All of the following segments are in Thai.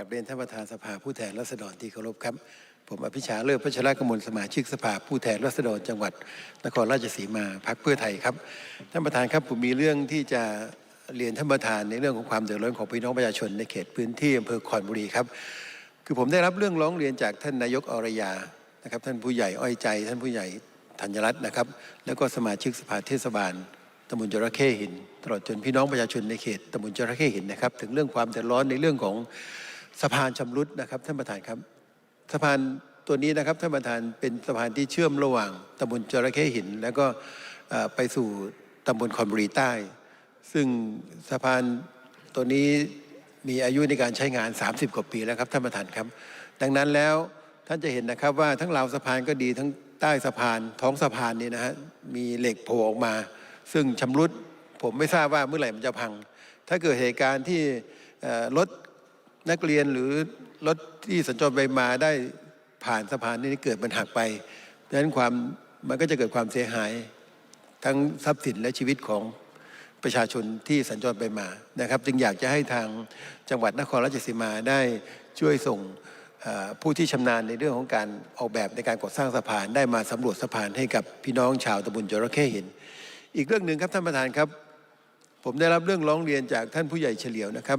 กับเรียนท่านประธานสภาผู้แทนราษฎรที่เคารพครับ ผมอภิชาเลิศพัชรกมลสมาชิกสภาผู้แทนราษฎรจังหวัด นครราชสีมาพักเพื่อไทยครับ ท่านประธานครับผมมีเรื่องที่จะเรียนท่านประธานในเรื่องของความเดือดร้อนของพี่น้องประชาชนในเขตพื้นที่อำเภอคอนบุรีครับ คือผมได้รับเรื่องร้องเรียนจากท่านนายกอรยานะครับท่านผู้ใหญ่อ้อยใจ ท่านผู้ใหญ่ธัญรัตน์นะครับ แล้วก็สมาชิกสภาเทศบาลตำบลจระเข้หิน ตลอดจนพี่น้องประชาชนในเขตตำบลจระเข้หินนะครับ ถึงเรื่องความเดือดร้อนในเรื่องของ สะพานชำรุดนะครับท่านประธานครับ สะพานตัวนี้นะครับท่านประธานเป็นสะพานที่เชื่อมระหว่างตำบลจระเข้หิน แล้วก็ไปสู่ตำบลคอนบุรีใต้ ซึ่งสะพานตัวนี้มีอายุในการใช้งาน 30 กว่าปีแล้วครับท่านประธานครับ ดังนั้นแล้วท่านจะเห็นนะครับว่าทั้งราวสะพานก็ดีทั้งใต้สะพานท้องสะพานนี่นะฮะมีเหล็กโผล่ออกมา ซึ่งชำรุดผมไม่ทราบว่าเมื่อไหร่มันจะพัง ถ้าเกิดเหตุการณ์ที่รถ นักเรียนหรือรถที่สัญจรไปมาได้ผ่านสะพานนี้เกิดมันหักไปดังนั้นความมันก็จะเกิดความเสียหาย ทั้งทรัพย์สินและชีวิตของประชาชนที่สัญจรไปมานะครับ จึงอยากจะให้ทางจังหวัดนครราชสีมาได้ช่วยส่งผู้ที่ชำนาญในเรื่องของการออกแบบในการก่อสร้างสะพานได้มาสำรวจสะพานให้กับพี่น้องชาวตำบลจระเข้หินอีกเรื่องหนึ่งครับท่านประธานครับ ผมได้รับเรื่องร้องเรียนจากท่านผู้ใหญ่เฉลียวนะครับ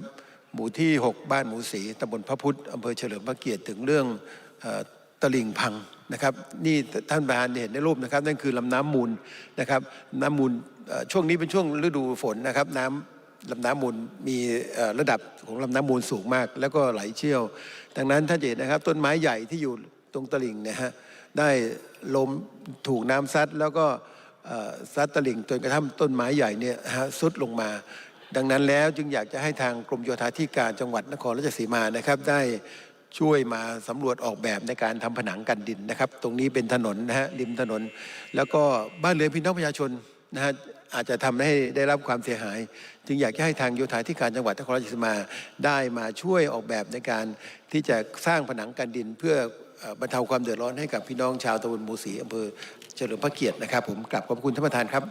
หมู่ที่ 6 บ้านหมูสีตำบลพระพุทธอำเภอเฉลิมพระเกียรติถึงเรื่องอตลิ่งพังนะครับนี่ท่านประธานเห็นในรูปนะครับนั่นคือลำน้ำมูลนะครับน้ำมูลช่วงนี้เป็นช่วงฤดูฝนนะครับน้ำลำน้ำมูลมีระดับของลำน้ำมูลสูงมาก แล้วก็ไหลเชี่ยว ดังนั้นท่านเห็นนะครับ ต้นไม้ใหญ่ที่อยู่ตรงตลิ่งนะฮะได้ลมถูกน้ำซัดแล้วก็ซัดตลิ่งจนกระทั่งต้นไม้ใหญ่เนี่ยฮะสุดลงมา ดังนั้นแล้วจึงอยากจะให้ทางกรมโยธาธิการจังหวัดนครราชสีมานะครับ ได้ช่วยมาสำรวจออกแบบในการทำผนังกันดินนะครับ ตรงนี้เป็นถนนนะฮะริมถนน แล้วก็บ้านเรือนพี่น้องประชาชนนะฮะอาจจะทำให้ได้รับความเสียหาย จึงอยากจะให้ทางโยธาธิการจังหวัดนครราชสีมาได้มาช่วยออกแบบในการที่จะสร้างผนังกันดิน เพื่อเอ่อบรรเทาความเดือดร้อนให้กับพี่น้องชาวตำบลหมูสีอำเภอเฉลิมพระเกียรตินะครับ ผมกลับขอบคุณท่านประธานครับ